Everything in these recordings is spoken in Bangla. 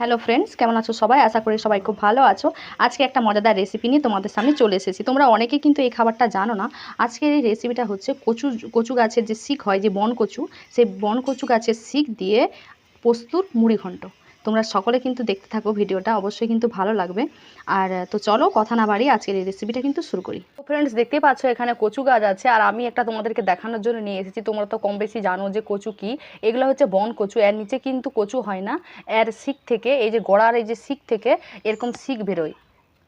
হ্যালো ফ্রেন্ডস কেমন আছো সবাই? আশা করি সবাই খুব ভালো আছো। আজকে একটা মজাদার রেসিপি নিয়ে তোমাদের সামনে চলে এসেছি। তোমরা অনেকে কিন্তু এই খাবারটা জানো না। আজকের এই রেসিপিটা হচ্ছে কচু কচু গাছের যে শিক হয়, যে বন কচু সেই বন কচু গাছের শিক দিয়ে পোস্তুর মুড়ি ঘন্ট তোমরা সকলে কিন্তু দেখতে থাকো ভিডিওটা, অবশ্যই কিন্তু ভালো লাগবে। আর তো চলো কথা না বাড়ি আজকের এই রেসিপিটা কিন্তু শুরু করি। তো ফ্রেন্ডস দেখতে পাচ্ছ এখানে কচু গাছ আছে, আর আমি একটা তোমাদেরকে দেখানোর জন্য নিয়ে এসেছি। তোমরা তো কম বেশি জানো যে কচু কি। এগুলো হচ্ছে বন কচু, এর নিচে কিন্তু কচু হয় না। এর শিখ থেকে, এই যে গোড়ার এই যে শিখ থেকে, এরকম শিখ বেরোয়।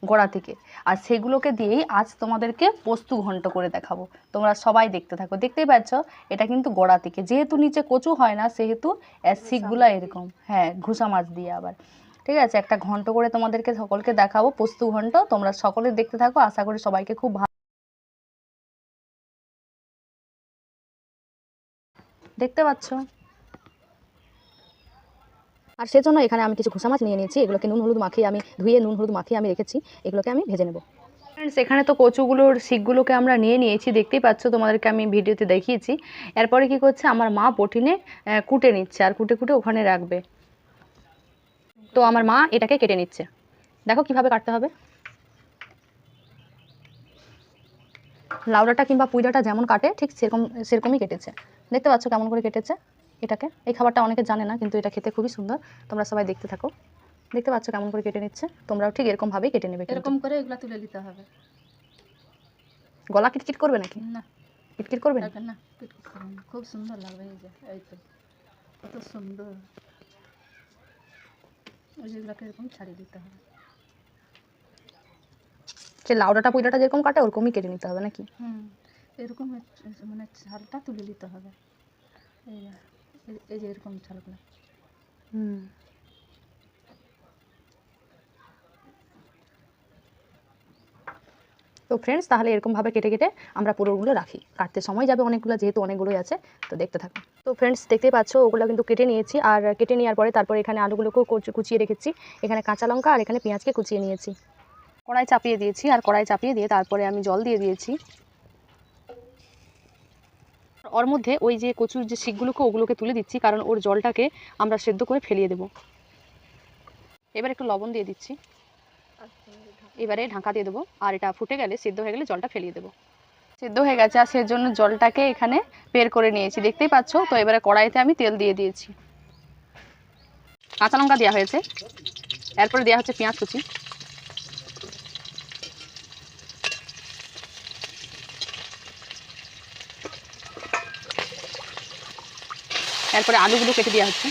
গোড়া থেকে। আর সেগুলোকে দিয়েই আজ তোমাদেরকে পোস্তু ঘন্ট করে দেখাবো। তোমরা সবাই দেখতে থাকো। দেখতেই পাচ্ছ এটা কিন্তু গোড়া থেকে। যেহেতু নিচে কচু হয় না সেহেতু শিকগুলো এরকম। হ্যাঁ ঘুষা মাছ দিয়ে আবার। ঠিক আছে একটা ঘন্ট করে তোমাদেরকে সকলকে দেখাবো পোস্তু ঘন্ট। তোমরা সকলে দেখতে থাকো। আশা করি সবাইকে খুব ভালো দেখতে পাচ্ছ? আর সেজন্য এখানে আমি কিছু ঘুষা মাছ নিয়ে নিয়েছি এগুলোকে নুন হলুদ মাখিয়ে আমি ধুয়ে নুন হলুদ মাখিয়ে আমি রেখেছি এগুলোকে আমি ভেজে নেব। ফ্রেন্ডস এখানে তো কচুগুলোর শিকগুলোকে আমরা নিয়ে নিয়েছি দেখতেই পাচ্ছ তোমাদেরকে আমি ভিডিওতে দেখিয়েছি। এরপরে কি করছে আমার মা আহ, কুটে নিচ্ছে আর কুটে কুটে ওখানে রাখবে। তো আমার মা এটাকে কেটে নিচ্ছে। দেখো কীভাবে কাটতে হবে। লাউডাটা কিংবা পুইডাটা যেমন কাটে ঠিক সেরকম সেরকমই কেটেছে। দেখতে পাচ্ছ কেমন করে কেটেছে। এটাকে। এই খাবারটা অনেকে জানে না কিন্তু এটা খেতে খুবই সুন্দর। তোমরা সবাই দেখতে থাকো। দেখতে পাচ্ছ কেমন করে কেটে নিচ্ছে? তোমরাও ঠিক এরকম ভাবেই কেটে নেবে এরকম করে এগুলা তুলে নিতে হবে। গলা কিটকিট করবে নাকি? না। কিটকিট করবে না না। খুব সুন্দর লাগবে এই যে এই তো। কত সুন্দর। ওই যেগুলোকে এরকম ছাড়িয়ে দিতে হবে। সে লাউডাটা পুইডাটা যেরকম কাটে ওরকমই কেটে নিতে হবে নাকি? হুম এরকম মানে ছালটা তুলে নিতে হবে। এই এই- যে এরকম ছালগুলো। হুম। তো ফ্রেন্ডস তাহলে এরকমভাবে কেটে কেটে আমরা পুরোগুলো রাখি। কাটতে সময় যাবে অনেকগুলো, যেহেতু অনেকগুলোই আছে, তো দেখতে থাকো তো ফ্রেন্ডস দেখতেই পাচ্ছ, ওগুলো কিন্তু কেটে নিয়েছি। আর কেটে নেওয়ার পরে তারপরে এখানে আলুগুলোকেও কুচ- কুচিয়ে রেখেছি। এখানে কাঁচা লঙ্কা আর এখানে পেঁয়াজকে কুচিয়ে নিয়েছি। কড়াই চাপিয়ে দিয়েছি, আর কড়াই চাপিয়ে দিয়ে তারপরে আমি জল দিয়ে দিয়েছি। ওর মধ্যে ওই যে কচুর যে শিকগুলোকে ওগুলোকে তুলে দিচ্ছি, কারণ ওর জলটাকে আমরা সেদ্ধ করে ফেলিয়ে দেবো। এবার একটু লবণ দিয়ে দিচ্ছি। এবারে ঢাকা দিয়ে দেবো, আর এটা ফুটে গেলে, সেদ্ধ হয়ে গেলে জলটা ফেলিয়ে দেবো। সেদ্ধ হয়ে গেছে, আর সেজন্য জলটাকে এখানে বের করে নিয়েছি, দেখতেই পাচ্ছ? তো এবারে কড়াইতে আমি তেল দিয়ে দিয়েছি। কাঁচা লঙ্কা দেওয়া হয়েছে। এরপরে দেওয়া হচ্ছে পেঁয়াজ কুচি। এরপরে আলুগুলো কেটে দেওয়া হচ্ছে।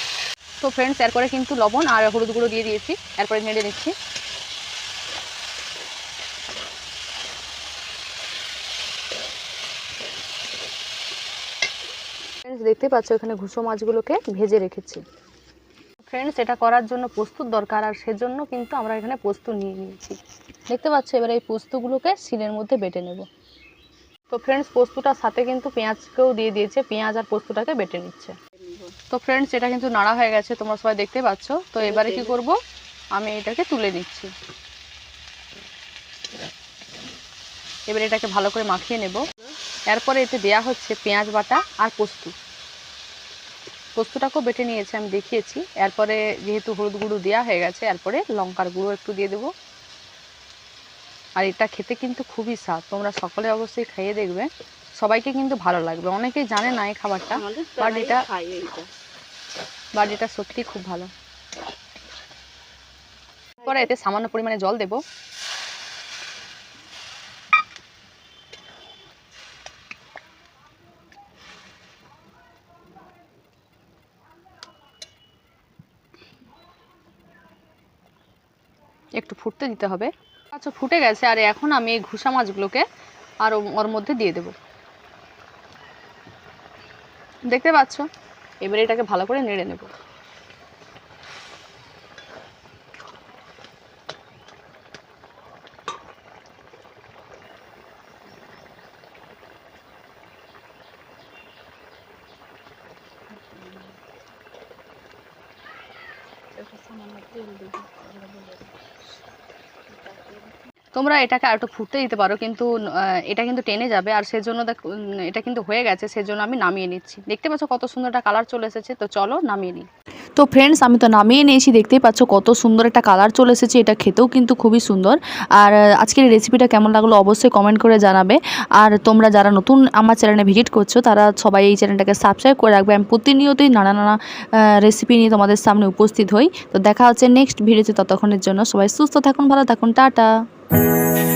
তো ফ্রেন্ডস এরপরে কিন্তু লবণ আর হলুদ গুঁড়ো দিয়ে দিয়েছি। এরপরে নেড়ে নিচ্ছি। ফ্রেন্ডস দেখতে পাচ্ছ এখানে ঘুষো মাছগুলোকে ভেজে রেখেছি। ফ্রেন্ডস এটা করার জন্য প্রস্তুত দরকার আর সেজন্য কিন্তু আমরা এখানে পোস্ত নিয়ে নিয়েছি। দেখতে পাচ্ছ এবার এই পোস্তগুলোকে শিলের মধ্যে বেটে নেব। তো ফ্রেন্ডস পোস্তটার সাথে কিন্তু পেঁয়াজকেও দিয়ে দিয়েছে। পেঁয়াজ আর পোস্তটাকে বেটে নিচ্ছে। তো ফ্রেন্ডস এটা কিন্তু নাড়া হয়ে গেছে তোমরা সবাই দেখতে পাচ্ছ। তো এবারে কি করব? আমি এটাকে তুলে দিচ্ছি এবারে এটাকে ভালো করে মাখিয়ে নেব। এরপরে এতে দেয়া হচ্ছে পেঁয়াজ বাটা আর পোস্ত। পোস্তটাকেও বেটে নিয়েছে আমি দেখিয়েছি। এরপরে যেহেতু হলুদ গুঁড়ো দেওয়া হয়ে গেছে এরপরে লঙ্কার গুঁড়ো একটু দিয়ে দেবো। আর এটা খেতে কিন্তু খুবই স্বাদ। তোমরা সকলে অবশ্যই খেয়ে দেখবে। সবাইকে কিন্তু ভালো লাগবে। অনেকেই জানে না এই খাবারটা বাট এটা বাট এটা সত্যি খুব ভালো। পরে এতে সামান্য পরিমাণে জল দেব। একটু ফুটতে দিতে হবে। আচ্ছা ফুটে গেছে আর এখন আমি এই ঘুষা মাছগুলোকে আর ওর মধ্যে দিয়ে দেব। দেখতে পাচ্ছ? এবারে এটাকে ভালো করে নেড়ে নেব। তোমরা এটাকে আর একটু ফুটতে দিতে পারো, কিন্তু এটা কিন্তু টেনে যাবে। আর সেজন্য এটা কিন্তু হয়ে গেছে, সেজন্য আমি নামিয়ে নিচ্ছি। দেখতে পাচ্ছ কত সুন্দর একটা কালার চলে এসেছে, তো চলো নামিয়ে নিই। তো ফ্রেন্ডস আমি তো নামিয়ে নিয়েছি, দেখতেই পাচ্ছ কত সুন্দর একটা কালার চলে এসেছে, এটা খেতেও কিন্তু খুবই সুন্দর। আর আজকের এই রেসিপিটা কেমন লাগল অবশ্যই কমেন্ট করে জানাবে। আর তোমরা যারা নতুন আমার চ্যানেলে ভিজিট করছ, তারা সবাই এই চ্যানেলটাকে সাবস্ক্রাইব করে রাখবে। আমি প্রতিনিয়তই নানা নানা রেসিপি নিয়ে তোমাদের সামনে উপস্থিত হই। তো দেখা হচ্ছে নেক্সট ভিডিওতে ততক্ষণের জন্য। সবাই সুস্থ থাকুন, ভালো থাকুন, টাটা। Thank you.